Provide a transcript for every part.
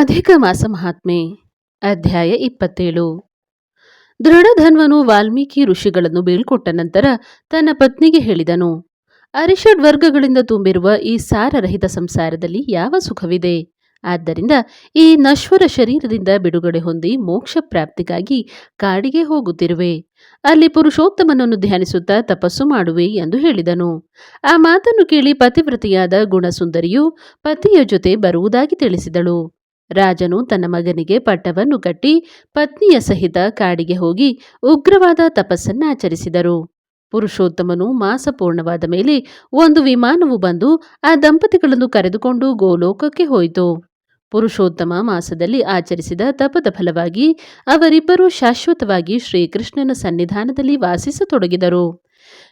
ಅಧಿಕ ಮಾಸ ಮಹಾತ್ಮೆ, ಅಧ್ಯಾಯ ಇಪ್ಪತ್ತೇಳು. ದೃಢಧನ್ವನು ವಾಲ್ಮೀಕಿ ಋಷಿಗಳನ್ನು ಬೀಳ್ಕೊಟ್ಟ ನಂತರ ತನ್ನ ಪತ್ನಿಗೆ ಹೇಳಿದನು, ಅರಿಷಡ್ ವರ್ಗಗಳಿಂದ ತುಂಬಿರುವ ಈ ಸಾರರಹಿತ ಸಂಸಾರದಲ್ಲಿ ಯಾವ ಸುಖವಿದೆ? ಆದ್ದರಿಂದ ಈ ನಶ್ವರ ಶರೀರದಿಂದ ಬಿಡುಗಡೆ ಹೊಂದಿ ಮೋಕ್ಷ ಪ್ರಾಪ್ತಿಗಾಗಿ ಕಾಡಿಗೆ ಹೋಗುತ್ತಿರುವೆ. ಅಲ್ಲಿ ಪುರುಷೋತ್ತಮನನ್ನು ಧ್ಯಾನಿಸುತ್ತಾ ತಪಸ್ಸು ಮಾಡುವೆ ಎಂದು ಹೇಳಿದನು. ಆ ಮಾತನ್ನು ಕೇಳಿ ಪತಿವ್ರತೆಯಾದ ಗುಣಸುಂದರಿಯು ಪತಿಯ ಜೊತೆ ಬರುವುದಾಗಿ ತಿಳಿಸಿದಳು. ರಾಜನು ತನ್ನ ಮಗನಿಗೆ ಪಟ್ಟವನ್ನು ಕಟ್ಟಿ ಪತ್ನಿಯ ಸಹಿತ ಕಾಡಿಗೆ ಹೋಗಿ ಉಗ್ರವಾದ ತಪಸ್ಸನ್ನಾಚರಿಸಿದರು ಪುರುಷೋತ್ತಮನು ಮಾಸ ಪೂರ್ಣವಾದ ಮೇಲೆ ಒಂದು ವಿಮಾನವು ಬಂದು ಆ ದಂಪತಿಗಳನ್ನು ಕರೆದುಕೊಂಡು ಗೋಲೋಕಕ್ಕೆ ಹೋಯಿತು. ಪುರುಷೋತ್ತಮ ಮಾಸದಲ್ಲಿ ಆಚರಿಸಿದ ತಪದ ಫಲವಾಗಿ ಅವರಿಬ್ಬರು ಶಾಶ್ವತವಾಗಿ ಶ್ರೀಕೃಷ್ಣನ ಸನ್ನಿಧಾನದಲ್ಲಿ ವಾಸಿಸತೊಡಗಿದರು.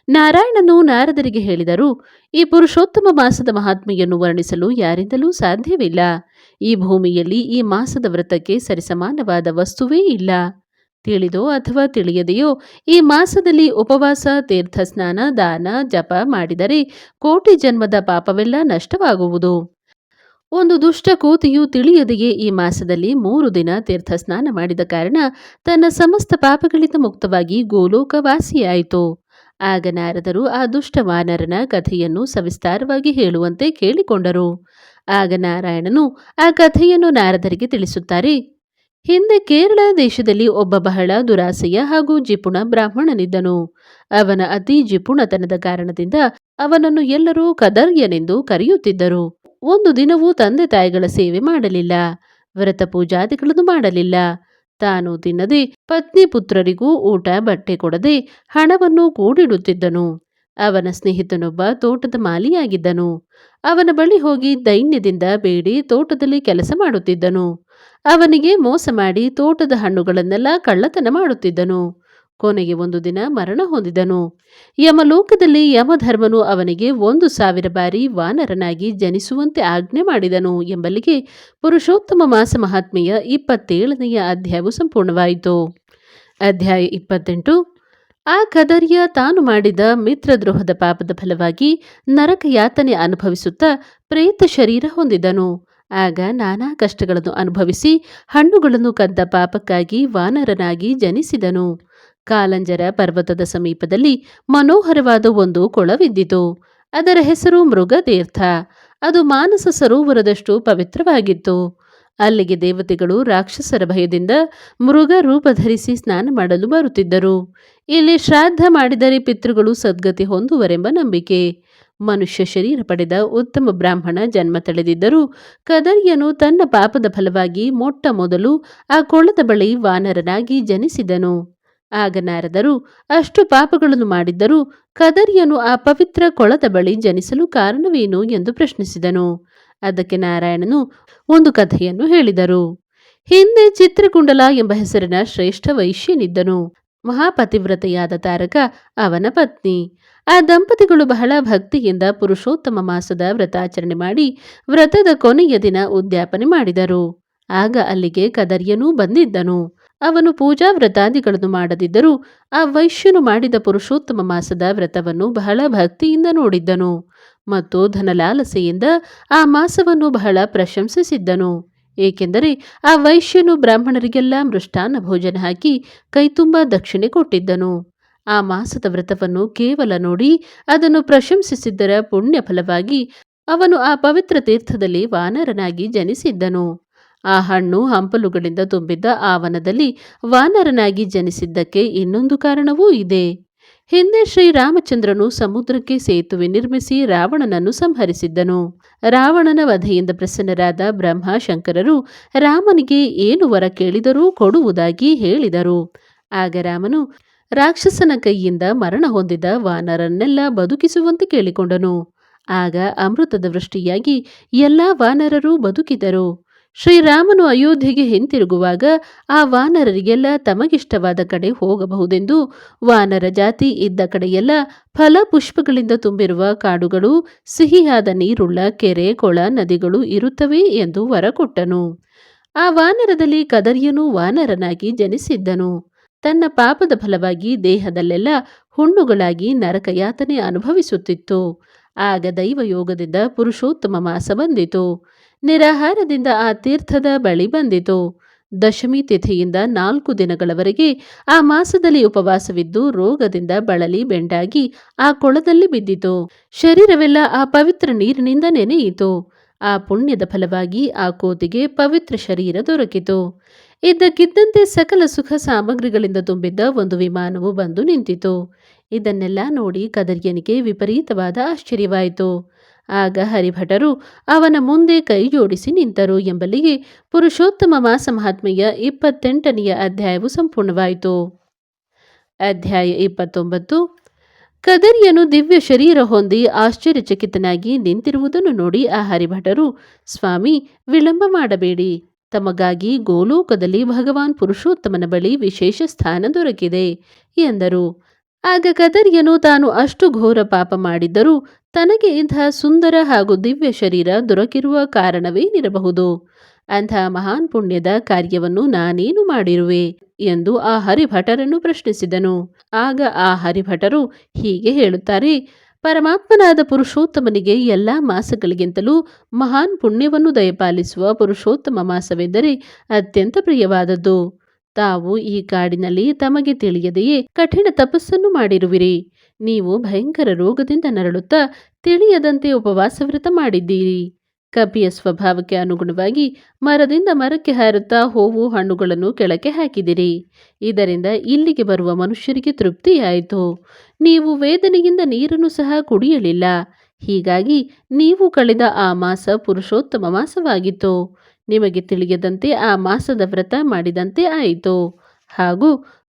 ನಾರಾಯಣನು ನಾರದರಿಗೆ ಹೇಳಿದರು, ಈ ಪುರುಷೋತ್ತಮ ಮಾಸದ ಮಹಾತ್ಮೆಯನ್ನು ವರ್ಣಿಸಲು ಯಾರಿಂದಲೂ ಸಾಧ್ಯವಿಲ್ಲ. ಈ ಭೂಮಿಯಲ್ಲಿ ಈ ಮಾಸದ ವ್ರತಕ್ಕೆ ಸರಿಸಮಾನವಾದ ವಸ್ತುವೇ ಇಲ್ಲ. ತಿಳಿದೋ ಅಥವಾ ತಿಳಿಯದೆಯೋ, ಈ ಮಾಸದಲ್ಲಿ ಉಪವಾಸ, ತೀರ್ಥ ಸ್ನಾನ, ದಾನ, ಜಪ ಮಾಡಿದರೆ ಕೋಟಿ ಜನ್ಮದ ಪಾಪವೆಲ್ಲ ನಷ್ಟವಾಗುವುದು. ಒಂದು ದುಷ್ಟ ಕೋತಿಯು ತಿಳಿಯದೆಯೇ ಈ ಮಾಸದಲ್ಲಿ ಮೂರು ದಿನ ತೀರ್ಥ ಸ್ನಾನ ಮಾಡಿದ ಕಾರಣ ತನ್ನ ಸಮಸ್ತ ಪಾಪಗಳಿಂದ ಮುಕ್ತವಾಗಿ ಗೋಲೋಕವಾಸಿಯಾಯಿತು. ಆಗ ನಾರದರು ಆ ದುಷ್ಟ ವಾನರನ ಕಥೆಯನ್ನು ಸವಿಸ್ತಾರವಾಗಿ ಹೇಳುವಂತೆ ಕೇಳಿಕೊಂಡರು. ಆಗ ನಾರಾಯಣನು ಆ ಕಥೆಯನ್ನು ನಾರದರಿಗೆ ತಿಳಿಸುತ್ತಾರೆ. ಹಿಂದೆ ಕೇರಳ ದೇಶದಲ್ಲಿ ಒಬ್ಬ ಬಹಳ ದುರಾಸೆಯ ಹಾಗೂ ಜಿಪುಣ ಬ್ರಾಹ್ಮಣನಿದ್ದನು. ಅವನ ಅತಿ ಜಿಪುಣತನದ ಕಾರಣದಿಂದ ಅವನನ್ನು ಎಲ್ಲರೂ ಕದರ್ಯನೆಂದು ಕರೆಯುತ್ತಿದ್ದರು. ಒಂದು ದಿನವೂ ತಂದೆ ತಾಯಿಗಳ ಸೇವೆ ಮಾಡಲಿಲ್ಲ. ವ್ರತ ಪೂಜಾದಿಗಳನ್ನು ಮಾಡಲಿಲ್ಲ. ತಾನು ತಿನ್ನದೆ ಪತ್ನಿ ಪುತ್ರರಿಗೂ ಊಟ, ಬಟ್ಟೆ ಕೊಡದೆ ಹಣವನ್ನು ಕೂಡಿಡುತ್ತಿದ್ದನು. ಅವನ ಸ್ನೇಹಿತನೊಬ್ಬ ತೋಟದ ಮಾಲಿಯಾಗಿದ್ದನು. ಅವನ ಬಳಿ ಹೋಗಿ ದೈನ್ಯದಿಂದ ಬೇಡಿ ತೋಟದಲ್ಲಿ ಕೆಲಸ ಮಾಡುತ್ತಿದ್ದನು. ಅವನಿಗೆ ಮೋಸ ಮಾಡಿ ತೋಟದ ಹಣ್ಣುಗಳನ್ನೆಲ್ಲ ಕಳ್ಳತನ ಮಾಡುತ್ತಿದ್ದನು. ಕೊನೆಗೆ ಒಂದು ದಿನ ಮರಣ ಹೊಂದಿದನು. ಯಮಲೋಕದಲ್ಲಿ ಯಮಧರ್ಮನು ಅವನಿಗೆ ಒಂದು ಸಾವಿರ ಬಾರಿ ವಾನರನಾಗಿ ಜನಿಸುವಂತೆ ಆಜ್ಞೆ ಮಾಡಿದನು ಎಂಬಲ್ಲಿಗೆ ಪುರುಷೋತ್ತಮ ಮಾಸ ಮಹಾತ್ಮೆಯ ಇಪ್ಪತ್ತೇಳನೆಯ ಅಧ್ಯಾಯವು ಸಂಪೂರ್ಣವಾಯಿತು. ಅಧ್ಯಾಯ ಇಪ್ಪತ್ತೆಂಟು. ಆ ಕದರಿಯ ತಾನು ಮಾಡಿದ ಮಿತ್ರದ್ರೋಹದ ಪಾಪದ ಫಲವಾಗಿ ನರಕ ಯಾತನೆ ಅನುಭವಿಸುತ್ತಾ ಪ್ರೇತ ಶರೀರ ಹೊಂದಿದನು. ಆಗ ನಾನಾ ಕಷ್ಟಗಳನ್ನು ಅನುಭವಿಸಿ ಹಣ್ಣುಗಳನ್ನು ಕದ್ದ ಪಾಪಕ್ಕಾಗಿ ವಾನರನಾಗಿ ಜನಿಸಿದನು. ಕಾಲಂಜರ ಪರ್ವತದ ಸಮೀಪದಲ್ಲಿ ಮನೋಹರವಾದ ಒಂದು ಕೊಳವಿದ್ದಿತು. ಅದರ ಹೆಸರು ಮೃಗತೀರ್ಥ. ಅದು ಮಾನಸ ಸರೋವರದಷ್ಟು ಪವಿತ್ರವಾಗಿತ್ತು. ಅಲ್ಲಿಗೆ ದೇವತೆಗಳು ರಾಕ್ಷಸರ ಭಯದಿಂದ ಮೃಗ ರೂಪ ಧರಿಸಿ ಸ್ನಾನ ಮಾಡಲು ಬರುತ್ತಿದ್ದರು. ಇಲ್ಲಿ ಶ್ರಾದ್ದ ಮಾಡಿದರೆ ಪಿತೃಗಳು ಸದ್ಗತಿ ಹೊಂದುವರೆಂಬ ನಂಬಿಕೆ. ಮನುಷ್ಯ ಶರೀರ ಪಡೆದ ಉತ್ತಮ ಬ್ರಾಹ್ಮಣ ಜನ್ಮ ತಳೆದಿದ್ದರೂ ಕದರಿಯನು ತನ್ನ ಪಾಪದ ಫಲವಾಗಿ ಮೊಟ್ಟ ಮೊದಲು ಆ ಕೊಳದ ಬಳಿ ವಾನರನಾಗಿ ಜನಿಸಿದನು. ಆಗ ನಾರದರು, ಅಷ್ಟು ಪಾಪಗಳನ್ನು ಮಾಡಿದ್ದರೂ ಕದರಿಯನು ಆ ಪವಿತ್ರ ಕೊಳದ ಬಳಿ ಜನಿಸಲು ಕಾರಣವೇನು ಎಂದು ಪ್ರಶ್ನಿಸಿದನು. ಅದಕ್ಕೆ ನಾರಾಯಣನು ಒಂದು ಕಥೆಯನ್ನು ಹೇಳಿದರು. ಹಿಂದೆ ಚಿತ್ರಕುಂಡಲ ಎಂಬ ಹೆಸರಿನ ಶ್ರೇಷ್ಠ ವೈಶ್ಯನಿದ್ದನು. ಮಹಾಪತಿವ್ರತೆಯಾದ ತಾರಕ ಅವನ ಪತ್ನಿ. ಆ ದಂಪತಿಗಳು ಬಹಳ ಭಕ್ತಿಯಿಂದ ಪುರುಷೋತ್ತಮ ಮಾಸದ ವ್ರತಾಚರಣೆ ಮಾಡಿ ವ್ರತದ ಕೊನೆಯ ದಿನ ಉದ್ಯಾಪನೆ ಮಾಡಿದರು. ಆಗ ಅಲ್ಲಿಗೆ ಕದರಿಯನೂ ಬಂದಿದ್ದನು. ಅವನು ಪೂಜಾ ವ್ರತಾದಿಗಳನ್ನು ಮಾಡದಿದ್ದರೂ ಆ ವೈಶ್ಯನು ಮಾಡಿದ ಪುರುಷೋತ್ತಮ ಮಾಸದ ವ್ರತವನ್ನು ಬಹಳ ಭಕ್ತಿಯಿಂದ ನೋಡಿದ್ದನು ಮತ್ತು ಧನಲಾಲಸೆಯಿಂದ ಆ ಮಾಸವನ್ನು ಬಹಳ ಪ್ರಶಂಸಿಸಿದ್ದನು. ಏಕೆಂದರೆ ಆ ವೈಶ್ಯನು ಬ್ರಾಹ್ಮಣರಿಗೆಲ್ಲ ಮೃಷ್ಟಾನ್ನ ಭೋಜನ ಹಾಕಿ ಕೈತುಂಬ ದಕ್ಷಿಣೆ ಕೊಟ್ಟಿದ್ದನು. ಆ ಮಾಸದ ವ್ರತವನ್ನು ಕೇವಲ ನೋಡಿ ಅದನ್ನು ಪ್ರಶಂಸಿಸಿದ್ದರ ಪುಣ್ಯ ಫಲವಾಗಿ ಅವನು ಆ ಪವಿತ್ರ ತೀರ್ಥದಲ್ಲಿ ವಾನರನಾಗಿ ಜನಿಸಿದ್ದನು. ಆ ಹಣ್ಣು ಹಂಪಲುಗಳಿಂದ ತುಂಬಿದ್ದ ಆವನದಲ್ಲಿ ವಾನರನಾಗಿ ಜನಿಸಿದ್ದಕ್ಕೆ ಇನ್ನೊಂದು ಕಾರಣವೂ ಇದೆ. ಹಿಂದೆ ಶ್ರೀರಾಮಚಂದ್ರನು ಸಮುದ್ರಕ್ಕೆ ಸೇತುವೆ ನಿರ್ಮಿಸಿ ರಾವಣನನ್ನು ಸಂಹರಿಸಿದ್ದನು. ರಾವಣನ ವಧೆಯಿಂದ ಪ್ರಸನ್ನರಾದ ಬ್ರಹ್ಮ ಶಂಕರರು ರಾಮನಿಗೆ ಏನು ವರ ಕೇಳಿದರೂ ಕೊಡುವುದಾಗಿ ಹೇಳಿದರು. ಆಗ ರಾಮನು ರಾಕ್ಷಸನ ಕೈಯಿಂದ ಮರಣ ಹೊಂದಿದ ವಾನರನ್ನೆಲ್ಲ ಬದುಕಿಸುವಂತೆ ಕೇಳಿಕೊಂಡನು. ಆಗ ಅಮೃತದ ವೃಷ್ಟಿಯಾಗಿ ಎಲ್ಲ ವಾನರರು ಬದುಕಿದರು. ಶ್ರೀರಾಮನು ಅಯೋಧ್ಯೆಗೆ ಹಿಂತಿರುಗುವಾಗ ಆ ವಾನರರಿಗೆಲ್ಲ ತಮಗಿಷ್ಟವಾದ ಕಡೆ ಹೋಗಬಹುದೆಂದು ವಾನರ ಜಾತಿ ಇದ್ದ ಕಡೆಯೆಲ್ಲ ಫಲ ಪುಷ್ಪಗಳಿಂದ ತುಂಬಿರುವ ಕಾಡುಗಳು, ಸಿಹಿಯಾದ ನೀರುಳ್ಳ ಕೆರೆ, ಕೊಳ, ನದಿಗಳು ಇರುತ್ತವೆ ಎಂದು ವರ ಕೊಟ್ಟನು ಆ ವಾನರದಲ್ಲಿ ಕದರಿಯನು ವಾನರನಾಗಿ ಜನಿಸಿದ್ದನು. ತನ್ನ ಪಾಪದ ಫಲವಾಗಿ ದೇಹದಲ್ಲೆಲ್ಲ ಹುಣ್ಣುಗಳಾಗಿ ನರಕಯಾತನೆ ಅನುಭವಿಸುತ್ತಿತ್ತು. ಆಗ ದೈವಯೋಗದಿಂದ ಪುರುಷೋತ್ತಮ ಮಾಸ ಬಂದಿತು. ನಿರಾಹಾರದಿಂದ ಆ ತೀರ್ಥದ ಬಳಿ ಬಂದಿತು. ದಶಮಿ ತಿಥಿಯಿಂದ ನಾಲ್ಕು ದಿನಗಳವರೆಗೆ ಆ ಮಾಸದಲ್ಲಿ ಉಪವಾಸವಿದ್ದು ರೋಗದಿಂದ ಬಳಲಿ ಬೆಂಡಾಗಿ ಆ ಕೊಳದಲ್ಲಿ ಬಿದ್ದಿತು. ಶರೀರವೆಲ್ಲ ಆ ಪವಿತ್ರ ನೀರಿನಿಂದ ನೆನೆಯಿತು. ಆ ಪುಣ್ಯದ ಫಲವಾಗಿ ಆ ಕೋತಿಗೆ ಪವಿತ್ರ ಶರೀರ ದೊರಕಿತು. ಇದ್ದಕ್ಕಿದ್ದಂತೆ ಸಕಲ ಸುಖ ಸಾಮಗ್ರಿಗಳಿಂದ ತುಂಬಿದ್ದ ಒಂದು ವಿಮಾನವು ಬಂದು ನಿಂತಿತು. ಇದನ್ನೆಲ್ಲ ನೋಡಿ ಕದರಿಯನಿಗೆ ವಿಪರೀತವಾದ ಆಶ್ಚರ್ಯವಾಯಿತು. ಆಗ ಹರಿಭಟರು ಅವನ ಮುಂದೆ ಕೈ ಜೋಡಿಸಿ ನಿಂತರು ಎಂಬಲ್ಲಿಗೆ ಪುರುಷೋತ್ತಮ ಮಾಸ ಮಹಾತ್ಮೆಯ ಇಪ್ಪತ್ತೆಂಟನೆಯ ಅಧ್ಯಾಯವು ಸಂಪೂರ್ಣವಾಯಿತು. ಅಧ್ಯಾಯ ಇಪ್ಪತ್ತೊಂಬತ್ತು. ಕದರಿಯನು ದಿವ್ಯ ಶರೀರ ಹೊಂದಿ ಆಶ್ಚರ್ಯಚಕಿತನಾಗಿ ನಿಂತಿರುವುದನ್ನು ನೋಡಿ ಆ ಹರಿಭಟರು, ಸ್ವಾಮಿ, ವಿಳಂಬ ಮಾಡಬೇಡಿ. ತಮಗಾಗಿ ಗೋಲೋಕದಲ್ಲಿ ಭಗವಾನ್ ಪುರುಷೋತ್ತಮನ ಬಳಿ ವಿಶೇಷ ಸ್ಥಾನ ದೊರಕಿದೆ ಎಂದರು. ಆಗ ಕದರಿಯನು ತಾನು ಅಷ್ಟು ಘೋರ ಪಾಪ ಮಾಡಿದ್ದರೂ ತನಗೆ ಇಂಥ ಸುಂದರ ಹಾಗೂ ದಿವ್ಯ ಶರೀರ ದೊರಕಿರುವ ಕಾರಣವೇನಿರಬಹುದು? ಅಂಥ ಮಹಾನ್ ಪುಣ್ಯದ ಕಾರ್ಯವನ್ನು ನಾನೇನು ಮಾಡಿರುವೆ? ಎಂದು ಆ ಹರಿಭಟರನ್ನು ಪ್ರಶ್ನಿಸಿದನು. ಆಗ ಆ ಹರಿಭಟರು ಹೀಗೆ ಹೇಳುತ್ತಾರೆ, ಪರಮಾತ್ಮನಾದ ಪುರುಷೋತ್ತಮನಿಗೆ ಎಲ್ಲ ಮಾಸಗಳಿಗಿಂತಲೂ ಮಹಾನ್ ಪುಣ್ಯವನ್ನು ದಯಪಾಲಿಸುವ ಪುರುಷೋತ್ತಮ ಮಾಸವೆಂದರೆ ಅತ್ಯಂತ ಪ್ರಿಯವಾದದ್ದು. ತಾವು ಈ ಕಾಡಿನಲ್ಲಿ ತಮಗೆ ತಿಳಿಯದೆಯೇ ಕಠಿಣ ತಪಸ್ಸನ್ನು ಮಾಡಿರುವಿರಿ. ನೀವು ಭಯಂಕರ ರೋಗದಿಂದ ನರಳುತ್ತಾ ತಿಳಿಯದಂತೆ ಉಪವಾಸ ವ್ರತ ಮಾಡಿದ್ದೀರಿ. ಕಪಿಯ ಸ್ವಭಾವಕ್ಕೆ ಅನುಗುಣವಾಗಿ ಮರದಿಂದ ಮರಕ್ಕೆ ಹಾರುತ್ತಾ ಹೂವು ಹಣ್ಣುಗಳನ್ನು ಕೆಳಕ್ಕೆ ಹಾಕಿದಿರಿ. ಇದರಿಂದ ಇಲ್ಲಿಗೆ ಬರುವ ಮನುಷ್ಯರಿಗೆ ತೃಪ್ತಿಯಾಯಿತು. ನೀವು ವೇದನೆಯಿಂದ ನೀರನ್ನು ಸಹ ಕುಡಿಯಲಿಲ್ಲ. ಹೀಗಾಗಿ ನೀವು ಕಳೆದ ಆ ಮಾಸ ಪುರುಷೋತ್ತಮ ಮಾಸವಾಗಿತ್ತು. ನಿಮಗೆ ತಿಳಿಯದಂತೆ ಆ ಮಾಸದ ವ್ರತ ಮಾಡಿದಂತೆ ಆಯಿತು. ಹಾಗೂ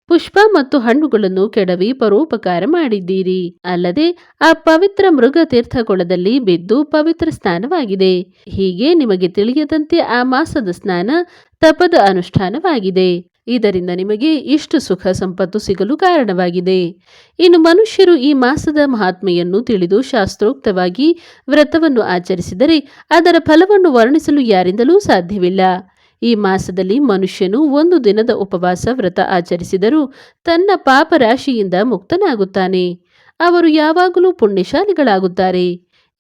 ಪುಷ್ಪ ಮತ್ತು ಹಣ್ಣುಗಳನ್ನು ಕೆಡವಿ ಪರೋಪಕಾರ ಮಾಡಿದ್ದೀರಿ. ಅಲ್ಲದೆ ಆ ಪವಿತ್ರ ಮೃಗ ತೀರ್ಥಕೊಳದಲ್ಲಿ ಬಿದ್ದು ಪವಿತ್ರ ಸ್ನಾನವಾಗಿದೆ ಹೀಗೆ ನಿಮಗೆ ತಿಳಿಯದಂತೆ ಆ ಮಾಸದ ಸ್ನಾನ ತಪದ ಅನುಷ್ಠಾನವಾಗಿದೆ. ಇದರಿಂದ ನಿಮಗೆ ಇಷ್ಟು ಸುಖ ಸಂಪತ್ತು ಸಿಗಲು ಕಾರಣವಾಗಿದೆ. ಇನ್ನು ಮನುಷ್ಯರು ಈ ಮಾಸದ ಮಹಾತ್ಮೆಯನ್ನು ತಿಳಿದು ಶಾಸ್ತ್ರೋಕ್ತವಾಗಿ ವ್ರತವನ್ನು ಆಚರಿಸಿದರೆ ಅದರ ಫಲವನ್ನು ವರ್ಣಿಸಲು ಯಾರಿಂದಲೂ ಸಾಧ್ಯವಿಲ್ಲ. ಈ ಮಾಸದಲ್ಲಿ ಮನುಷ್ಯನು ಒಂದು ದಿನದ ಉಪವಾಸ ವ್ರತ ಆಚರಿಸಿದರೂ ತನ್ನ ಪಾಪ ರಾಶಿಯಿಂದ ಮುಕ್ತನಾಗುತ್ತಾನೆ. ಅವರು ಯಾವಾಗಲೂ ಪುಣ್ಯಶಾಲಿಗಳಾಗುತ್ತಾರೆ.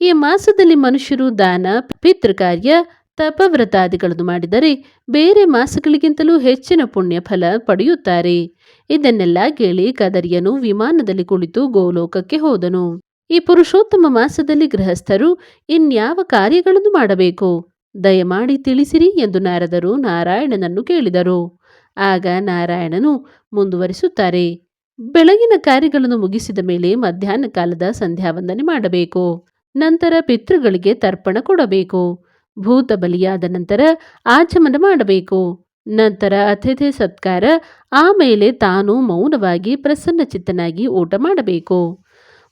ಈ ಮಾಸದಲ್ಲಿ ಮನುಷ್ಯರು ದಾನ, ಪಿತೃಕಾರ್ಯ ತಪವ್ರತಾದಿಗಳನ್ನು ಮಾಡಿದರೆ ಬೇರೆ ಮಾಸಗಳಿಗಿಂತಲೂ ಹೆಚ್ಚಿನ ಪುಣ್ಯ ಫಲ ಪಡೆಯುತ್ತಾರೆ. ಇದನ್ನೆಲ್ಲ ಕೇಳಿ ಕದರಿಯನು ವಿಮಾನದಲ್ಲಿ ಕುಳಿತು ಗೋಲೋಕಕ್ಕೆ ಹೋದನು. ಈ ಪುರುಷೋತ್ತಮ ಮಾಸದಲ್ಲಿ ಗೃಹಸ್ಥರು ಇನ್ಯಾವ ಕಾರ್ಯಗಳನ್ನು ಮಾಡಬೇಕು? ದಯಮಾಡಿ ತಿಳಿಸಿರಿ ಎಂದು ನಾರದರು ನಾರಾಯಣನನ್ನು ಕೇಳಿದರು. ಆಗ ನಾರಾಯಣನು ಮುಂದುವರಿಸುತ್ತಾರೆ. ಬೆಳಗಿನ ಕಾರ್ಯಗಳನ್ನು ಮುಗಿಸಿದ ಮೇಲೆ ಮಧ್ಯಾಹ್ನ ಕಾಲದ ಸಂಧ್ಯಾವಂದನೆ ಮಾಡಬೇಕು. ನಂತರ ಪಿತೃಗಳಿಗೆ ತರ್ಪಣ ಕೊಡಬೇಕು. ಭೂತ ಬಲಿಯಾದ ನಂತರ ಆಚಮನ ಮಾಡಬೇಕು. ನಂತರ ಅತಿಥಿ ಸತ್ಕಾರ, ಆಮೇಲೆ ತಾನು ಮೌನವಾಗಿ ಪ್ರಸನ್ನಚಿತ್ತನಾಗಿ ಊಟ ಮಾಡಬೇಕು.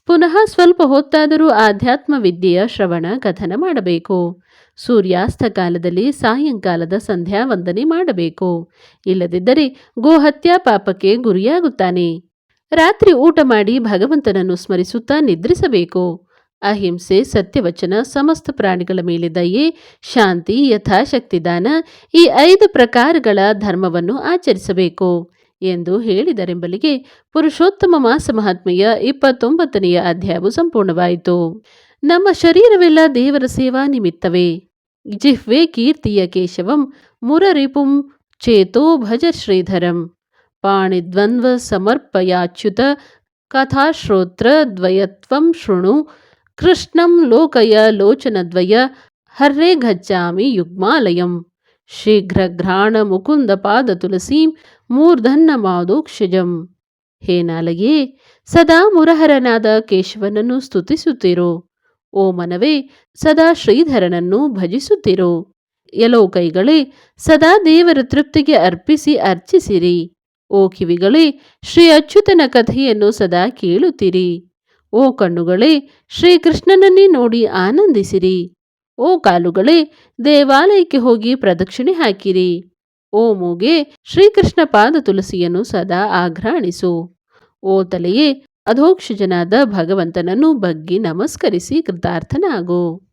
ಪುನಃ ಸ್ವಲ್ಪ ಹೊತ್ತಾದರೂ ಆಧ್ಯಾತ್ಮ ವಿದ್ಯೆಯ ಶ್ರವಣ ಕಥನ ಮಾಡಬೇಕು. ಸೂರ್ಯಾಸ್ತ ಕಾಲದಲ್ಲಿ ಸಾಯಂಕಾಲದ ಸಂಧ್ಯಾ ವಂದನೆ ಮಾಡಬೇಕು. ಇಲ್ಲದಿದ್ದರೆ ಗೋಹತ್ಯಾ ಪಾಪಕ್ಕೆ ಗುರಿಯಾಗುತ್ತಾನೆ. ರಾತ್ರಿ ಊಟ ಮಾಡಿ ಭಗವಂತನನ್ನು ಸ್ಮರಿಸುತ್ತಾ ನಿದ್ರಿಸಬೇಕು. ಅಹಿಂಸೆ, ಸತ್ಯವಚನ, ಸಮಸ್ತ ಪ್ರಾಣಿಗಳ ಮೇಲೆ ದಯೆ, ಶಾಂತಿ, ಯಥಾಶಕ್ತಿ ದಾನ ಈ ಐದು ಪ್ರಕಾರಗಳ ಧರ್ಮವನ್ನು ಆಚರಿಸಬೇಕು ಎಂದು ಹೇಳಿದರೆಂಬಲಿಗೆ ಪುರುಷೋತ್ತಮ ಮಾಸ ಮಹಾತ್ಮೆಯ ಇಪ್ಪತ್ತೊಂಬತ್ತನೆಯ ಅಧ್ಯಾಯವು ಸಂಪೂರ್ಣವಾಯಿತು. ನಮ್ಮ ಶರೀರವೆಲ್ಲ ದೇವರ ಸೇವಾ ನಿಮಿತ್ತವೇ. ಜಿಹ್ವೆ ಕೀರ್ತಿಯ ಕೇಶವಂ ಮುರರಿಪುಂ ಚೇತೋ ಭಜ ಶ್ರೀಧರಂ. ಪಾಣಿದ್ವಂದ್ವ ಸಮರ್ಪಯಾಚ್ಯುತ ಕಥಾಶ್ರೋತ್ರ ದ್ವಯತ್ವಂ ಶೃಣು ಕೃಷ್ಣಂ ಲೋಕಯ ಲೋಚನದ್ವಯ, ಹರ್ರೇ ಗಚ್ಚಾಮಿ ಯುಗ್ಮಾಲಯಂ. ಶೀಘ್ರಘ್ರಾಣ ಮುಕುಂದ ಪಾದ ತುಳಸೀಂ ಮೂರ್ಧನ್ನ ಮಾದೋಕ್ಷಜಂ ಹೇ ನಾಲಗೆ ಸದಾ ಮುರಹರನಾದ ಕೇಶವನನ್ನು ಸ್ತುತಿಸುತ್ತಿರೋ. ಓ ಮನವೇ, ಸದಾ ಶ್ರೀಧರನನ್ನು ಭಜಿಸುತ್ತಿರೋ. ಎಲೋ ಕೈಗಳೇ ಸದಾ ದೇವರ ತೃಪ್ತಿಗೆ ಅರ್ಪಿಸಿ ಅರ್ಚಿಸಿರಿ. ಓ ಕಿವಿಗಳೇ, ಶ್ರೀ ಅಚ್ಯುತನ ಕಥೆಯನ್ನು ಸದಾ ಕೇಳುತ್ತೀರಿ. ಓ ಕಣ್ಣುಗಳೇ, ಶ್ರೀಕೃಷ್ಣನನ್ನೇ ನೋಡಿ ಆನಂದಿಸಿರಿ. ಓ ಕಾಲುಗಳೇ, ದೇವಾಲಯಕ್ಕೆ ಹೋಗಿ ಪ್ರದಕ್ಷಿಣೆ ಹಾಕಿರಿ. ಓ ಮೂಗೆ, ಶ್ರೀಕೃಷ್ಣ ಪಾದ ತುಳಸಿಯನ್ನು ಸದಾ ಆಘ್ರಾಣಿಸು. ಓ ತಲೆಯೇ, ಅಧೋಕ್ಷಜನಾದ ಭಗವಂತನನ್ನು ಬಗ್ಗಿ ನಮಸ್ಕರಿಸಿ ಕೃತಾರ್ಥನಾಗು.